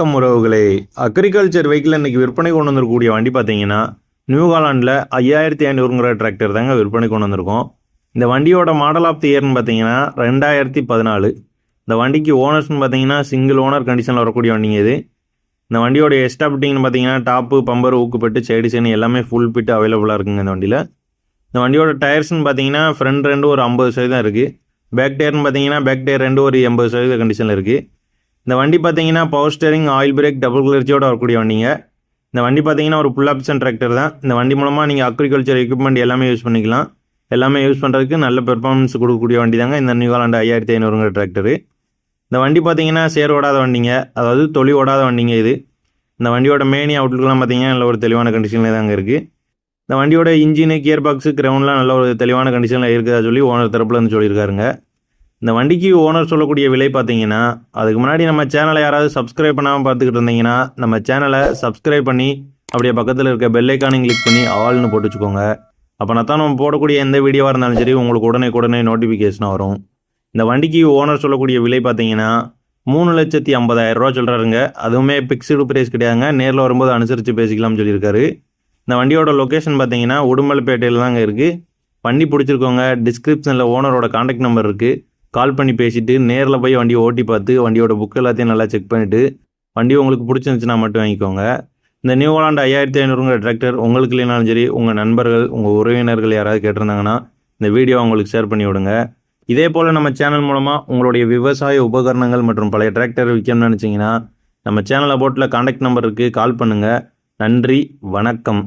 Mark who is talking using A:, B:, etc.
A: வணக்கம் உறவுகளே. Agriculture vehicle இன்றைக்கி விற்பனை கொண்டு வந்திருக்கக்கூடிய வண்டி பார்த்தீங்கன்னா நியூகாலாண்டில் ஐயாயிரத்தி ஐநூறுங்கிற டிராக்டர் தாங்க விற்பனை கொண்டு வந்திருக்கோம். இந்த வண்டியோட மாடல் ஆஃப் தி இயர்னு பார்த்தீங்கன்னா ரெண்டாயிரத்தி பதினாலு. இந்த வண்டிக்கு ஓனர்ஸ்னு பார்த்தீங்கன்னா சிங்கிள் ஓனர் கண்டிஷனில் வரக்கூடிய வண்டிங்க இது. இந்த வண்டியோட எஸ்டாபிட்டிங்னு பார்த்தீங்கன்னா டாப்பு பம்பர் ஊக்குப்பட்டு சைடு சைடு எல்லாமே ஃபுல் பிட்டு அவைலபிளாக இருக்குங்க இந்த வண்டியில். இந்த வண்டியோட டயர்ஸ்னு பார்த்தீங்கன்னா ஃப்ரண்ட் ரெண்டு ஒரு ஐம்பது சதவீதம் இருக்குது பேக் டயர்னு பார்த்தீங்கன்னா பேக் டயர் ரெண்டு ஒரு எண்பது சதவீத கண்டிஷனில் இருக்குது இந்த வண்டி பார்த்தீங்கன்னா power steering oil brake double கிளர்ச்சியோடு வரக்கூடிய வண்டிங்க. இந்த வண்டி பார்த்தீங்கன்னா ஒரு புல் ஆப்ஷன் டிராக்டர் தான். இந்த வண்டி மூலமாக நீங்கள் அக்ரிகல்ச்சர் எக்யூப்மெண்ட் எல்லாமே யூஸ் பண்ணிக்கலாம். எல்லாமே யூஸ் பண்ணுறதுக்கு நல்ல பெர்ஃபார்மன்ஸ் கொடுக்கக்கூடிய வண்டி தாங்க இந்த நியூலாண்டு ஐயாயிரத்தி ஐநூறுங்கிற டிராக்டரு இந்த வண்டி பார்த்தீங்கன்னா சேர் ஓடாத வண்டிங்க. அதாவது தொழில் ஓடாத வண்டிங்க இது. இந்த வண்டியோட மேனி அவுட்லுக்கெலாம் பார்த்தீங்கன்னா நல்ல ஒரு தெளிவான கண்டிஷனில் தாங்க இருக்குது இந்த வண்டியோட இன்ஜினு கியர் பாக்ஸு கிரவுண்ட்லாம் நல்ல ஒரு தெளிவான கண்டிஷனில் இருக்குதா சொல்லி ஓனர் தரப்புலேருந்து சொல்லியிருக்காருங்க. இந்த வண்டிக்கு ஓனர் சொல்லக்கூடிய விலை பார்த்தீங்கன்னா அதுக்கு முன்னாடி நம்ம சேனலை யாராவது சப்ஸ்கிரைப் பண்ணாமல் பார்த்துக்கிட்டு இருந்தீங்கன்னா நம்ம சேனலை சப்ஸ்கிரைப் பண்ணி அப்படியே பக்கத்தில் இருக்க பெல் கிளிக் பண்ணி ஆல்னு போட்டு வச்சுக்கோங்க. அப்போனா தான் நம்ம போடக்கூடிய எந்த வீடியோவாக இருந்தாலும் சரி உங்களுக்கு உடனே உடனே நோட்டிஃபிகேஷனாக வரும். இந்த வண்டிக்கு ஓனர் சொல்லக்கூடிய விலை பார்த்தீங்கன்னா மூணு லட்சத்தி ஐம்பதாயிரம் ரூபா சொல்கிறாருங்க அதுவுமே பிக்ஸ்டு ப்ரைஸ் கிடையாதுங்க. நேரில் வரும்போது அனுசரித்து பேசிக்கலாம்னு சொல்லியிருக்காரு. இந்த வண்டியோட லொக்கேஷன் பார்த்தீங்கன்னா உடுமலைப்பேட்டையில் தாங்க இருக்குது வண்டி பிடிச்சிருக்கோங்க டிஸ்கிரிப்ஷனில் ஓனரோட காண்டாக்ட் நம்பர் இருக்குது கால் பண்ணி பேசிட்டு நேரில் போய் வண்டியை ஓட்டி பார்த்து வண்டியோட புக் எல்லாத்தையும் நல்லா செக் பண்ணிவிட்டு வண்டி உங்களுக்கு பிடிச்சிருந்துச்சுன்னா மட்டும் வாங்கிக்கோங்க. இந்த நியூ ஹாலாண்ட் ஐயாயிரத்தி ஐநூறுங்கிற டிராக்டர் உங்களுக்கு இல்லைனாலும் சரி உங்கள் நண்பர்கள் உங்கள் உறவினர்கள் யாராவது கேட்டிருந்தாங்கன்னா இந்த வீடியோ உங்களுக்கு ஷேர் பண்ணி விடுங்க. இதே போல் நம்ம சேனல் மூலமாக உங்களுடைய விவசாய உபகரணங்கள் மற்றும் பழைய டிராக்டர் விற்கணும்னு நினச்சிங்கன்னா நம்ம சேனலை போட்டில் காண்டாக்ட் நம்பருக்கு கால் பண்ணுங்கள் நன்றி வணக்கம்.